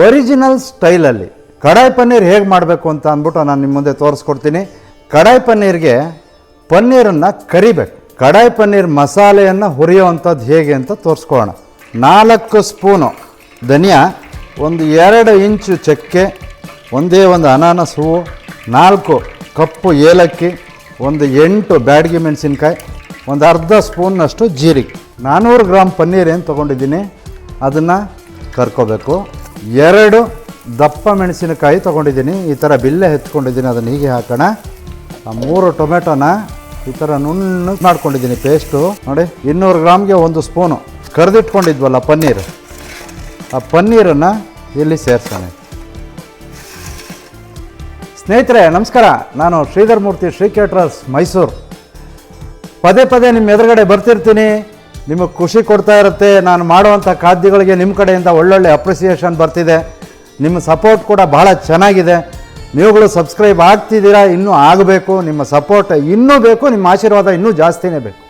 Original ಸ್ಟೈಲಲ್ಲಿ ಕಡಾಯಿ ಪನ್ನೀರ್ ಹೇಗೆ ಮಾಡಬೇಕು ಅಂತ ಅಂದ್ಬಿಟ್ಟು ನಾನು ನಿಮ್ಮ ಮುಂದೆ ತೋರಿಸ್ಕೊಡ್ತೀನಿ. ಕಡಾಯಿ ಪನ್ನೀರ್ಗೆ ಪನ್ನೀರನ್ನು ಕರಿಬೇಕು. ಕಡಾಯಿ ಪನ್ನೀರ್ ಮಸಾಲೆಯನ್ನು ಹುರಿಯುವಂಥದ್ದು ಹೇಗೆ ಅಂತ ತೋರಿಸ್ಕೊಳ್ಳೋಣ. ನಾಲ್ಕು ಸ್ಪೂನು ಧನಿಯಾ, ಒಂದು ಎರಡು ಇಂಚು ಚಕ್ಕೆ, ಒಂದೇ ಒಂದು ಅನಾನಸ್ ಹೂವು, ನಾಲ್ಕು ಕಪ್ಪು ಏಲಕ್ಕಿ, ಒಂದು ಎಂಟು ಬ್ಯಾಡಗಿ ಮೆಣಸಿನ್ಕಾಯಿ, ಒಂದು ಅರ್ಧ ಸ್ಪೂನ್ನಷ್ಟು ಜೀರಿಗೆ. ನಾನ್ನೂರು ಗ್ರಾಮ್ ಪನ್ನೀರ್ ಏನು ತೊಗೊಂಡಿದ್ದೀನಿ? ಅದನ್ನು ಕರ್ಕೋಬೇಕು. ಎರಡು ದಪ್ಪ ಮೆಣಸಿನಕಾಯಿ ತೊಗೊಂಡಿದ್ದೀನಿ. ಈ ಥರ ಬಿಲ್ಲೆ ಹೆಚ್ಕೊಂಡಿದ್ದೀನಿ ಅದನ್ನು ಹೀಗೆ ಹಾಕೋಣ. ಆ ಮೂರು ಟೊಮೆಟೊನ ಈ ಥರ ನುಣ್ಣು ಮಾಡ್ಕೊಂಡಿದ್ದೀನಿ ಪೇಸ್ಟು. ನೋಡಿ, ಇನ್ನೂರು ಗ್ರಾಮ್ಗೆ ಒಂದು ಸ್ಪೂನು. ಕರೆದಿಟ್ಕೊಂಡಿದ್ವಲ್ಲ ಪನ್ನೀರ್. ಆ ಪನ್ನೀರನ್ನು ಇಲ್ಲಿ ಸೇರಿಸೋಣ. ಸ್ನೇಹಿತರೆ, ನಮಸ್ಕಾರ. ನಾನು ಶ್ರೀಧರ್ ಮೂರ್ತಿ, ಶ್ರೀ ಕೇಟ್ರಸ್ ಮೈಸೂರು. ಪದೇ ಪದೇ ನಿಮ್ಮ ಎದುರುಗಡೆ ಬರ್ತಿರ್ತೀನಿ. ನಿಮಗೆ ಖುಷಿ ಕೊಡ್ತಾ ಇರುತ್ತೆ. ನಾನು ಮಾಡುವಂಥ ಖಾದ್ಯಗಳಿಗೆ ನಿಮ್ಮ ಕಡೆಯಿಂದ ಒಳ್ಳೊಳ್ಳೆ ಅಪ್ರಿಸಿಯೇಷನ್ ಬರ್ತಿದೆ. ನಿಮ್ಮ ಸಪೋರ್ಟ್ ಕೂಡ ಭಾಳ ಚೆನ್ನಾಗಿದೆ. ನೀವುಗಳು ಸಬ್ಸ್ಕ್ರೈಬ್ ಆಗ್ತಿದ್ದೀರಾ, ಇನ್ನೂ ಆಗಬೇಕು. ನಿಮ್ಮ ಸಪೋರ್ಟ್ ಇನ್ನೂ ಬೇಕು, ನಿಮ್ಮ ಆಶೀರ್ವಾದ ಇನ್ನೂ ಜಾಸ್ತಿನೇ ಬೇಕು.